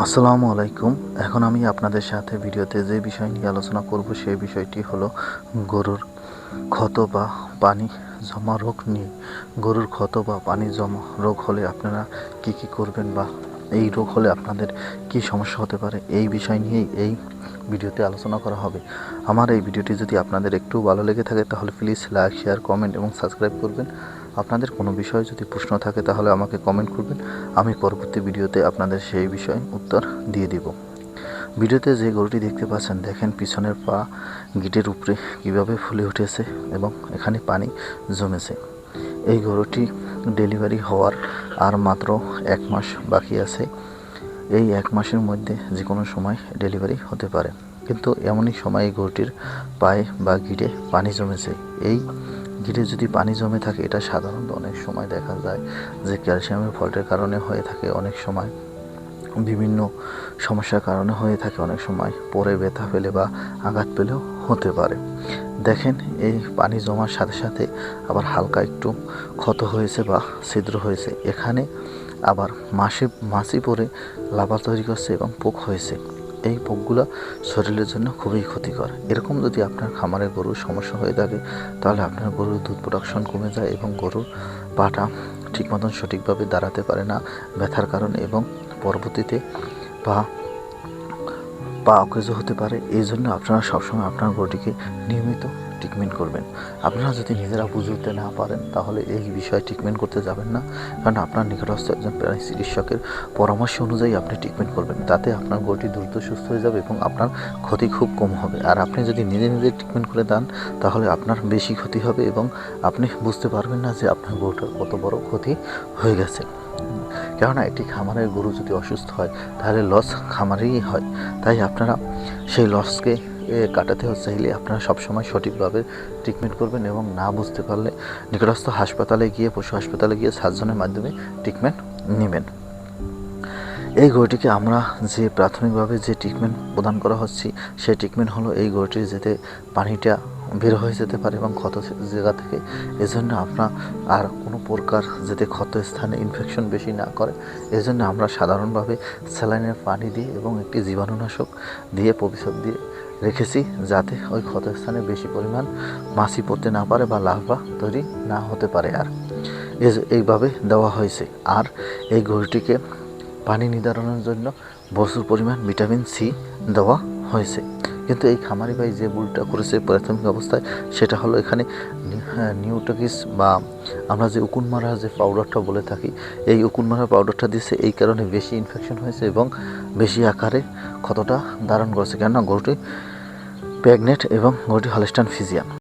আসসালামু আলাইকুম। এখন আমি আপনাদের সাথে ভিডিওতে যে বিষয় নিয়ে আলোচনা করব সেই বিষয়টি হলো গরুর ক্ষত বা পানি জমা রোগ নিয়ে। গরুর ক্ষত বা পানি জমা রোগ হলে আপনারা কি কি করবেন বা এই রোগ হলে আপনাদের কি সমস্যা হতে পারে, এই বিষয় নিয়েই এই ভিডিওতে আলোচনা করা হবে। আমার এই ভিডিওটি যদি আপনাদের একটু ভালো লেগে থাকে তাহলে প্লিজ লাইক, শেয়ার, কমেন্ট এবং সাবস্ক্রাইব করবেন। আপনাদের কোনো বিষয়ে যদি প্রশ্ন থাকে তাহলে আমাকে কমেন্ট করবেন। আমি পরবর্তী ভিডিওতে আপনাদের সেই বিষয়ে উত্তর দিয়ে দিব। ভিডিওতে যে গরুটি দেখতে পাচ্ছেন, দেখেন পিছনের পা গিটের উপরে কীভাবে ফুলে উঠেছে এবং এখানে পানি জমেছে। এই গরুটি ডেলিভারি হওয়ার আর মাত্র এক মাস বাকি আছে। এই এক মাসের মধ্যে যে কোনো সময় ডেলিভারি হতে পারে। কিন্তু এমনই সময় এই গরুটির পায়ে বা গিটে পানি জমেছে। এই গিটে যদি পানি জমে থাকে, এটা সাধারণত অনেক সময় দেখা যায় যে ক্যালসিয়ামের ফল্টের কারণে হয়ে থাকে অনেক সময়। বিভিন্ন সমস্যার কারণে হয়ে থাকে অনেক সময়। পরে ব্যথা পেলে বা আঘাত পেলেও হতে পারে। দেখেন, এই পানি জমার সাথে সাথে আবার হালকা একটু ক্ষত হয়েছে বা ছিদ্র হয়েছে। এখানে আবার মাসে মাছি পরে লাভা তৈরি করছে এবং পোক হয়েছে। এই পোকগুলো শরীরের জন্য খুবই ক্ষতিকর। এরকম যদি আপনার খামারে গরুর সমস্যা হয়ে থাকে, তাহলে আপনার গরুর দুধ প্রোডাকশন কমে যায় এবং গরুর পাটা ঠিক মতন সঠিকভাবে দাঁড়াতে পারে না, ব্যথার কারণে এবং পরবর্তীতে পা পা অকেজ হতে পারে। এই জন্য আপনারা সবসময় আপনার গরুটিকে নিয়মিত ট্রিটমেন্ট করবেন। আপনারা যদি নিজেরা বুঝতে না পারেন, তাহলে এই বিষয়ে ট্রিটমেন্ট করতে যাবেন না। কারণ আপনার নিকটস্থ একজন প্রাণী চিকিৎসকের পরামর্শ অনুযায়ী আপনি ট্রিটমেন্ট করবেন। তাতে আপনার গরুটি দ্রুত সুস্থ হয়ে যাবে এবং আপনার ক্ষতি খুব কম হবে। আর আপনি যদি নিজে নিজে ট্রিটমেন্ট করে দেন, তাহলে আপনার বেশি ক্ষতি হবে এবং আপনি বুঝতে পারবেন না যে আপনার গরুটার কত বড় ক্ষতি হয়ে গেছে। কেননা একটি খামারের গরু যদি অসুস্থ হয়, তাহলে লস খামারেই হয়। তাই আপনারা সেই লসকে কাটাতে চাইলে আপনারা সবসময় সঠিকভাবে ট্রিটমেন্ট করবেন এবং না বুঝতে পারলে নিকটস্থ হাসপাতালে গিয়ে, পশু হাসপাতালে গিয়ে সার্জনের মাধ্যমে ট্রিটমেন্ট নেবেন। এই গরুটিকে আমরা যে প্রাথমিকভাবে যে ট্রিটমেন্ট প্রদান করা হচ্ছে, সেই ট্রিটমেন্ট হলো এই গরুটির যাতে পানিটা বের হয়ে যেতে পারে এবং ক্ষত জায়গা থেকে। এজন্য আপনার আর কোনো প্রকার যাতে ক্ষত স্থানে ইনফেকশন বেশি না করে, এজন্য আমরা সাধারণভাবে স্যালাইনের পানি দিয়ে এবং একটি জীবাণুনাশক দিয়ে প্রবিশপ দিয়ে রেখেছি যাতে ওই ক্ষত স্থানে বেশি পরিমাণ মাছি পড়তে না পারে বা লার্ভা তৈরি না হতে পারে আর। এইভাবে দেওয়া হয়েছে। আর এই গরুটিকে পানি নির্ধারণের জন্য প্রচুর পরিমাণ ভিটামিন সি দেওয়া হয়েছে। কিন্তু এই খামারি ভাই যে ভুলটা করেছে প্রাথমিক অবস্থায় সেটা হলো এখানে হ্যাঁ, বা আমরা যে উকুন মারা যে পাউডারটা বলে থাকি এই উকুন মারা পাউডারটা দিয়েছে এই কারণে বেশি ইনফেকশন হয়েছে এবং বেশি আকারে ক্ষতটা ধারণ করেছে। কেননা গরুটি প্রেগনেন্ট এবং গরুটি হলস্টান ফিজিয়ান।